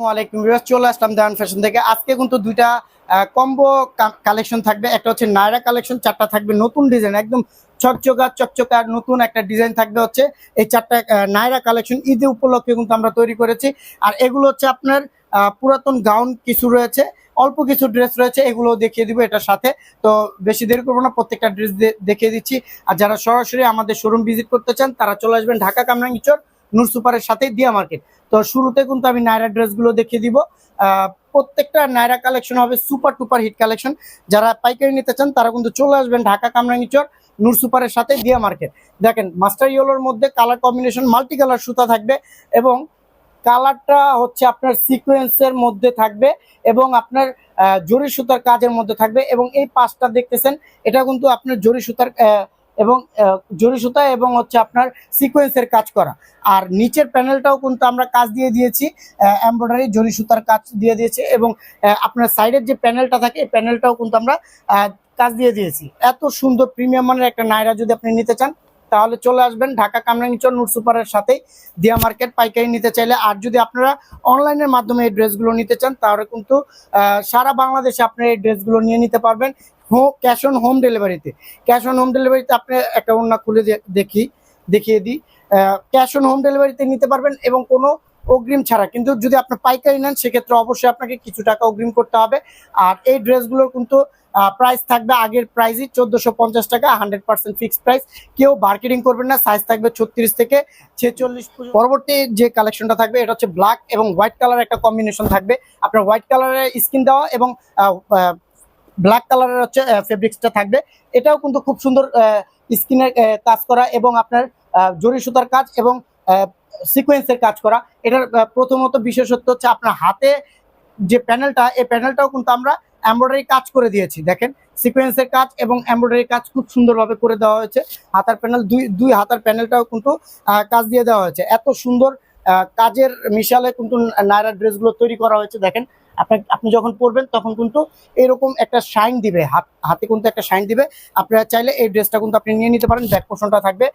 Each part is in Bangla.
আসসালামু আলাইকুম ভিউয়ার্স, চলে আসলাম দেওয়ান ফ্যাশন থেকে। আজকে কিন্তু দুইটা কম্বো কালেকশন থাকবে। একটা হচ্ছে নায়রা কালেকশন চারটা থাকবে নতুন ডিজাইন একদম চকচকা চকচকা, নতুন একটা ডিজাইন থাকবে হচ্ছে এই চারটা নায়রা কালেকশন ঈদে উপলক্ষে কিন্তু আমরা তৈরি করেছি। আর এগুলো হচ্ছে আপনার পুরাতন গাউন কিছু রয়েছে, অল্প কিছু ড্রেস রয়েছে এগুলো দেখিয়ে দিব এটার সাথে। তো বেশি দেরি করব না, প্রত্যেকটা ড্রেস দেখিয়ে দিচ্ছি। আর যারা সরাসরি আমাদের শোরুম ভিজিট করতে চান, তারা চলে আসবেন ঢাকা কামরাঙ্গিচর নূর সুপারের সাথে দিয়া মার্কেট। তো শুরুতে কিন্তু আমি নায়রা ড্রেসগুলো দেখিয়ে দিব। প্রত্যেকটা নায়রা কালেকশন হবে সুপার টুপার হিট কালেকশন। যারা পাইকারি নিতে চান, তারা কিন্তু চলে আসবেন ঢাকা কামরাঙ্গিচর নূর সুপারের সাথে দিয়া মার্কেট। দেখেন, মাস্টার ইয়েলোর মধ্যে কালার কম্বিনেশন মাল্টি কালার সুতা থাকবে এবং কালারটা হচ্ছে আপনার সিকোয়েন্সের মধ্যে থাকবে এবং আপনার জরি সুতার কাজের মধ্যে থাকবে এবং এই পাঁচটা দেখতেছেন, এটা কিন্তু আপনার জরি সুতার এবং জরি সুতা এবং হচ্ছে আপনার সিকোয়েন্সের কাজ করা। আর নিচের প্যানেলটাও কিন্তু আমরা কাজ দিয়ে দিয়েছি এমব্রয়ডারি জরি সুতার কাজ দিয়ে দিয়েছি এবং আপনার সাইডের যে প্যানেলটা থাকে, এই প্যানেলটাও কিন্তু আমরা কাজ দিয়ে দিয়েছি। এত সুন্দর প্রিমিয়াম মানের একটা নায়রা যদি আপনি নিতে চান তাহলে চলে আসবেন ঢাকা কামরাঙ্গিচর নূর সুপারের সাথেই। দিয়া মার্কেট পাইকারি নিতে চাইলে, আর যদি আপনারা অনলাইনের মাধ্যমে এই ড্রেসগুলো নিতে চান, তাহলে কিন্তু সারা বাংলাদেশে আপনি এই ড্রেসগুলো নিয়ে নিতে পারবেন। হো, ক্যাশ অন হোম ডেলিভারিতে। ক্যাশ অন হোম ডেলিভারিতে আপনি একটা অন্য খুলে দেখি, দেখিয়ে দিই। ক্যাশ অন হোম ডেলিভারিতে নিতে পারবেন এবং কোনো অগ্রিম ছাড়া। কিন্তু যদি আপনি পাইকারি নেন, সেক্ষেত্রে অবশ্যই আপনাকে কিছু টাকা অগ্রিম করতে হবে। আর এই ড্রেসগুলোর কিন্তু প্রাইস থাকবে আগের প্রাইসই চোদ্দোশো পঞ্চাশ টাকা হান্ড্রেড পার্সেন্ট ফিক্সড প্রাইস কেউ মার্কেটিং করবেন না সাইজ থাকবে ছত্রিশ থেকে ছেচল্লিশ পরবর্তী যে কালেকশনটা থাকবে, এটা হচ্ছে ব্ল্যাক এবং হোয়াইট কালার একটা কম্বিনেশন থাকবে। আপনার হোয়াইট কালারের স্কিন দেওয়া এবং ব্ল্যাক কালারের হচ্ছে ফেব্রিক্সটা থাকবে। এটাও কিন্তু খুব সুন্দর স্কিনের কাজ করা এবং আপনার জরি সুতার কাজ এবং সিকোয়েন্সের কাজ করা। এটার প্রথমত বিশেষত্ব হচ্ছে আপনার হাতে যে প্যানেলটা এই প্যানেলটাও কিন্তু আমরা এমব্রয়ডারি কাজ করে দিয়েছি। দেখেন সিকোয়েন্সের কাজ এবং এমব্রয়ডারি কাজ খুব সুন্দরভাবে করে দেওয়া হয়েছে। হাতার প্যানেল দুই দুই হাতার প্যানেলটাও কিন্তু কাজ দিয়ে দেওয়া হয়েছে। এত সুন্দর কাজের মিশালে কিন্তু নায়রা ড্রেসগুলো তৈরি করা হয়েছে। দেখেন আপনি যখন পরবেন, তখন কিন্তু এরকম একটা শাইন দিবে, হাত, হাতে কিন্তু একটা শাইন দিবে। আপনারা চাইলে এই ড্রেসটা কিন্তু আপনি নিয়ে নিতে পারেন ব্যাক পোর্শনটা থাকবে।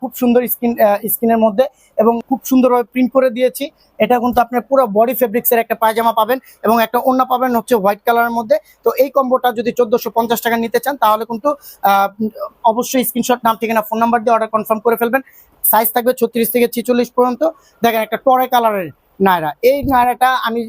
খুব সুন্দর স্কিন স্কিনের মধ্যে এবং খুব সুন্দরভাবে প্রিন্ট করে দিয়েছি। এটা কিন্তু আপনার পুরো বডি ফেব্রিক্সের একটা পায়জামা পাবেন এবং একটা ওড়না পাবেন হচ্ছে হোয়াইট কালারের মধ্যে। তো এই কম্বোটা যদি চোদ্দোশো পঞ্চাশ টাকা নিতে চান, তাহলে কিন্তু অবশ্যই স্ক্রিনশট নাম, ঠিকানা ফোন নাম্বার দিয়ে অর্ডার কনফার্ম করে ফেলবেন। সাইজ থাকবে ছত্রিশ থেকে ছেচল্লিশ পর্যন্ত। দেখেন একটা টরে কালারের নায়রা। এই নায়রাটা আমি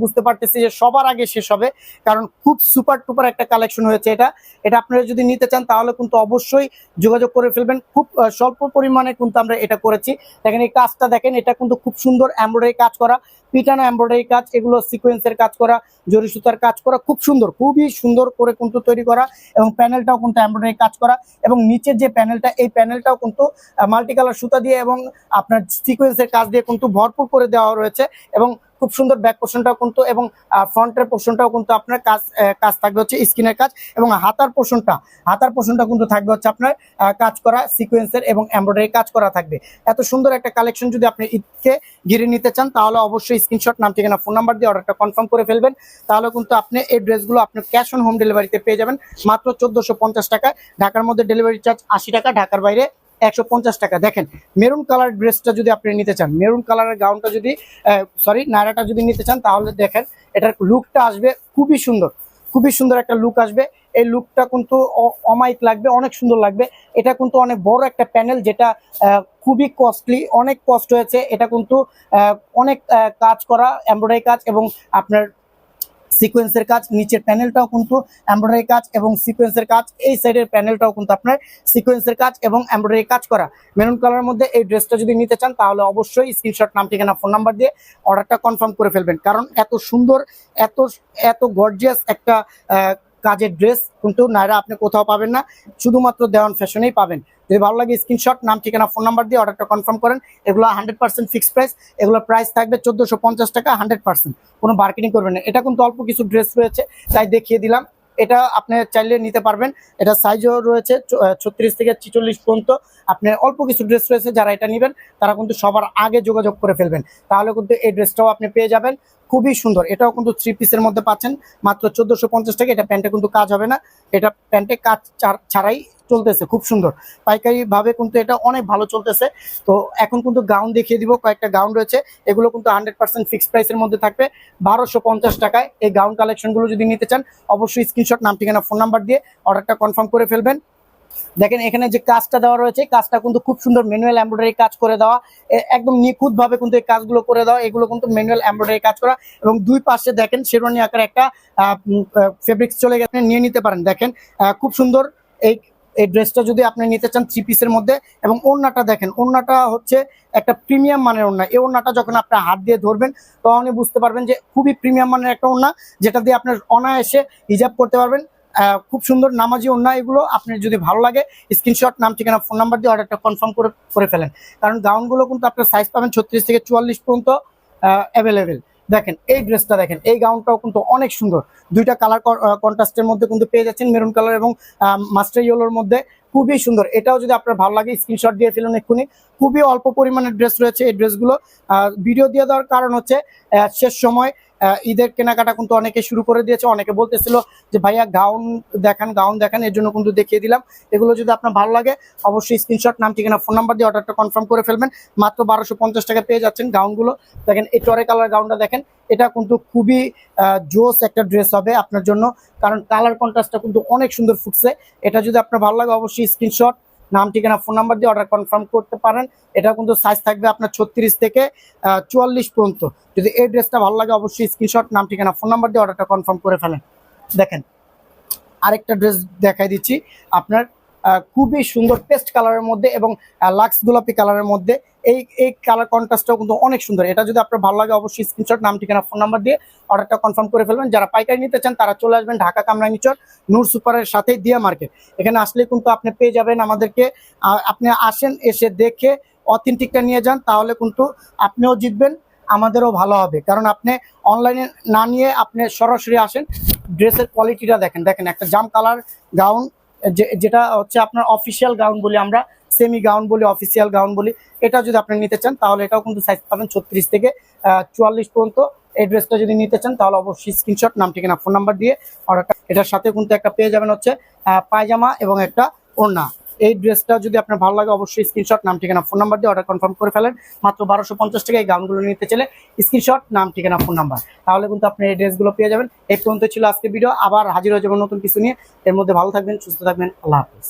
বুঝতে পারতেছি যে সবার আগে শেষ হবে, কারণ খুব সুপার টুপার একটা কালেকশন হয়েছে এটা। এটা আপনারা যদি নিতে চান, তাহলে কিন্তু অবশ্যই যোগাযোগ করে ফেলবেন। খুব স্বল্প পরিমাণে কিন্তু আমরা এটা করেছি। দেখেন এই কাজটা দেখেন, এটা কিন্তু খুব সুন্দর এমব্রয়ডারি কাজ করা, পিটানো এমব্রয়ডারি কাজ, এগুলো সিকোয়েন্সের কাজ করা, জরি সুতার কাজ করা, খুব সুন্দর, খুবই সুন্দর করে কিন্তু তৈরি করা এবং প্যানেলটাও কিন্তু এমব্রয়ডারি কাজ করা এবং নিচের যে প্যানেলটা এই প্যানেলটাও কিন্তু মাল্টি কালার সুতা দিয়ে এবং আপনার সিকোয়েন্সের কাজ দিয়ে কিন্তু ভরপুর করে দেওয়া রয়েছে। এবং খুব সুন্দর ব্যাক পোর্শনটাও কিন্তু এবং ফ্রন্টের পোর্শনটাও কিন্তু আপনার কাজ কাজ থাকবে হচ্ছে স্কিনের কাজ এবং হাতার পোর্শনটা হাতার পোর্শনটা কিন্তু থাকবে হচ্ছে আপনার কাজ করা সিকোয়েন্সের এবং এমব্রয়ডারি কাজ করা থাকবে। এত সুন্দর একটা কালেকশন যদি আপনি ঈদকে ঘিরে নিতে চান, তাহলে অবশ্যই স্ক্রিনশট নাম, ঠিকানা ফোন নাম্বার দিয়ে অর্ডারটা কনফার্ম করে ফেলবেন। তাহলে কিন্তু আপনি এই ড্রেসগুলো আপনার ক্যাশ অন হোম ডেলিভারিতে পেয়ে যাবেন। মাত্র চোদ্দোশো টাকা ঢাকার মধ্যে ডেলিভারি চার্জ আশি টাকা, ঢাকার বাইরে একশো পঞ্চাশ টাকা। দেখেন মেরুন কালার ড্রেসটা যদি আপনি নিতে চান মেরুন কালারের গাউনটা যদি সরি নায়রাটা যদি নিতে চান, তাহলে দেখেন, এটার লুকটা আসবে খুবই সুন্দর। খুবই সুন্দর একটা লুক আসবে। এই লুকটা কিন্তু অমায়িক লাগবে, অনেক সুন্দর লাগবে। এটা কিন্তু অনেক বড় একটা প্যানেল যেটা খুবই কস্টলি অনেক কষ্ট হয়েছে। এটা কিন্তু অনেক কাজ করা এমব্রয়ডারি কাজ এবং আপনার সিকোয়েন্সের কাজ, নিচের প্যানেলটাও কিন্তু এমব্রয়ডারি কাজ এবং সিকোয়েন্সের কাজ, এই সাইডের প্যানেলটাও কিন্তু আপনার সিকোয়েন্সের কাজ এবং এমব্রয়ডারি কাজ করা। মেরুন কালারের মধ্যে এই ড্রেসটা যদি নিতে চান, তাহলে অবশ্যই স্ক্রিনশট নাম, ঠিকানা ফোন নাম্বার দিয়ে অর্ডারটা কনফার্ম করে ফেলবেন। কারণ এত সুন্দর, এত এত গর্জিয়াস একটা কাজের ড্রেস, কিন্তু নাইরা আপনি কোথাও পাবেন না, শুধুমাত্র দেওয়ান ফ্যাশনেই পাবেন। যদি ভালো লাগে স্ক্রিনশট, নাম, ঠিকানা, ফোন নাম্বার দিয়ে অর্ডারটা কনফার্ম করেন। এগুলো হান্ড্রেড পার্সেন্ট ফিক্সড প্রাইস। এগুলো প্রাইস থাকবে চোদ্দোশো পঞ্চাশ টাকা, হান্ড্রেড পার্সেন্ট। কোনো মার্কেটিং করবেন না। এটা কিন্তু অল্প কিছু ড্রেস রয়েছে, তাই দেখিয়ে দিলাম। এটা আপনি চাইলে নিতে পারবেন। এটা সাইজও রয়েছে ছত্রিশ থেকে ছিচল্লিশ পর্যন্ত। আপনি অল্প কিছু ড্রেস রয়েছে, যারা এটা নেবেন, তারা কিন্তু সবার আগে যোগাযোগ করে ফেলবেন। তাহলে কিন্তু এই ড্রেসটাও আপনি পেয়ে যাবেন। খুবই সুন্দর। এটাও কিন্তু থ্রি পিসের মধ্যে পাচ্ছেন। মাত্র চোদ্দশো পঞ্চাশ টাকা। এটা প্যান্টে কিন্তু কাজ হবে না। এটা প্যান্টে কাজ ছাড়- ছাড়াই চলতেছে। খুব সুন্দর। পাইকারি ভাবে কিন্তু এটা অনেক ভালো চলতেছে। তো এখন কিন্তু গাউন দেখিয়ে দিব। কয়েকটা গাউন রয়েছে। এগুলো কিন্তু হান্ড্রেড পার্সেন্ট ফিক্সড প্রাইসের মধ্যে থাকবে। বারোশো পঞ্চাশ টাকায় এই গাউন কালেকশনগুলো যদি নিতে চান, অবশ্যই স্ক্রিনশট নাম, ঠিকানা ফোন নাম্বার দিয়ে অর্ডারটা কনফার্ম করে ফেলবেন। দেখেন, এখানে যে কাজটা দেওয়া রয়েছে কাজটা কিন্তু খুব সুন্দর ম্যানুয়াল এমব্রয়ডারি কাজ করে দেওয়া। একদম নিখুঁত ভাবে কিন্তু এই কাজগুলো করে দেওয়া, এগুলো কিন্তু ম্যানুয়াল এমব্রয়ডারি কাজ করা। এবং দুই পাশে দেখেন, শেরওয়ানি আকার একটা ফেব্রিক্স চলে গেছে, নিয়ে নিতে পারেন। দেখেন খুব সুন্দর এই এই ড্রেসটা যদি আপনি নিতে চান থ্রি পিসের মধ্যে। এবং ওড়নাটা দেখেন, ওড়নাটা হচ্ছে একটা প্রিমিয়াম মানের ওড়না। এই ওড়নাটা যখন আপনি হাত দিয়ে ধরবেন, তখনই বুঝতে পারবেন যে খুবই প্রিমিয়াম মানের একটা ওড়না, যেটা দিয়ে আপনার অনায়াসে হিজাব করতে পারবেন। খুব সুন্দর নামাজি ওড়না এগুলো আপনার যদি ভালো লাগে স্ক্রিনশট নাম, ঠিকানা ফোন নাম্বার দিয়ে অর্ডারটা কনফার্ম করে করে ফেলেন। কারণ গাউনগুলো কিন্তু আপনার সাইজ পাবেন ছত্রিশ থেকে চুয়াল্লিশ পর্যন্ত অ্যাভেলেবেল দেখেন, এই ড্রেসটা দেখেন, এই গাউনটাও কিন্তু অনেক সুন্দর। দুইটা কালার কন্ট্রাস্টের মধ্যে কিন্তু পেয়ে যাচ্ছেন মেরুন কালার এবং মাস্টার ইয়েলোর মধ্যে। খুবই সুন্দর। এটাও যদি আপনার ভালো লাগে স্ক্রিনশট দিয়ে ফেলুন এক্ষুনি। খুবই অল্প পরিমাণের ড্রেস রয়েছে এই ড্রেসগুলো ভিডিও দিয়ে দেওয়ার কারণ হচ্ছে শেষ সময় ঈদের কেনাকাটা কিন্তু অনেকে শুরু করে দিয়েছে। অনেকে বলতেছিল যে, ভাইয়া, গাউন দেখান গাউন দেখান, এর জন্য কিন্তু দেখিয়ে দিলাম। এগুলো যদি আপনার ভালো লাগে, অবশ্যই স্ক্রিনশট নাম, ঠিকানা ফোন নাম্বার দিয়ে অর্ডারটা কনফার্ম করে ফেলবেন। মাত্র বারোশো পঞ্চাশ টাকা পেয়ে যাচ্ছেন গাউনগুলো। দেখেন, এই টরে কালার গাউনটা দেখেন, এটা কিন্তু খুবই জোস একটা ড্রেস হবে আপনার জন্য। কারণ কালার কন্ট্রাস্টটা কিন্তু অনেক সুন্দর ফুটছে। এটা যদি আপনার ভালো লাগে, অবশ্যই স্ক্রিনশট নাম, ঠিকানা ফোন নাম্বার দিয়ে অর্ডার কনফার্ম করতে পারেন। এটা কিন্তু সাইজ থাকবে আপনার ছত্রিশ থেকে চুয়াল্লিশ পর্যন্ত। যদি এই ড্রেসটা ভালো লাগে অবশ্যই স্ক্রিনশট নাম, ঠিকানা ফোন নাম্বার দিয়ে অর্ডারটা কনফার্ম করে ফেলেন। দেখেন, আরেকটা ড্রেস দেখাই দিচ্ছি। আপনার খুবই সুন্দর পেস্ট কালারের মধ্যে এবং লাক্স গোলাপি কালারের মধ্যে এই এই কালার কন্ট্রাস্টটাও কিন্তু অনেক সুন্দর। এটা যদি আপনার ভালো লাগে, অবশ্যই স্ক্রিনশট নাম, ঠিকানা ফোন নাম্বার দিয়ে অর্ডারটা কনফার্ম করে ফেলবেন। যারা পাইকারি নিতে চান, তারা চলে আসবেন ঢাকা কামরাঙ্গিচর, নূর সুপারের সাথেই দিয়া মার্কেট। এখানে আসলে কিন্তু আপনি পেয়ে যাবেন আমাদেরকে আপনি আসেন, এসে দেখে অথেন্টিকটা নিয়ে যান, তাহলে কিন্তু আপনিও জিতবেন, আমাদেরও ভালো হবে। কারণ আপনি অনলাইনে না নিয়ে আপনি সরাসরি আসেন ড্রেসের কোয়ালিটিটা দেখেন। দেখেন, একটা জাম কালার গাউন যেটা হচ্ছে আপনার অফিসিয়াল গাউন বলি আমরা সেমি গাউন বলি অফিসিয়াল গাউন বলি, এটা যদি আপনি নিতে চান, তাহলে এটাও কিন্তু সাইজ পাবেন ছত্রিশ থেকে চুয়াল্লিশ পর্যন্ত। এই ড্রেসটা যদি নিতে চান, তাহলে অবশ্যই স্ক্রিনশট নাম, ঠিকানা ফোন নাম্বার দিয়ে অর্ডারটা এটার সাথে কিন্তু একটা পেয়ে যাবেন হচ্ছে পায়জামা এবং একটা ওড়না। এই ড্রেসটা যদি আপনার ভালো লাগে, অবশ্যই স্ক্রিনশট নাম, ঠিকানা ফোন নাম্বার দিয়ে অর্ডার কনফার্ম করে ফেলেন। মাত্র বারোশো পঞ্চাশ টাকা এই গাউনগুলো নিতে চলে স্ক্রিনশট নাম, ঠিকানা ফোন নাম্বার তাহলে কিন্তু আপনি এই ড্রেসগুলো পেয়ে যাবেন। এই পর্যন্ত ছিল আজকে ভিডিও আবার হাজির হয়ে যাবেন নতুন কিছু নিয়ে। এর মধ্যে ভালো থাকবেন, সুস্থ থাকবেন। আল্লাহ হাফিজ।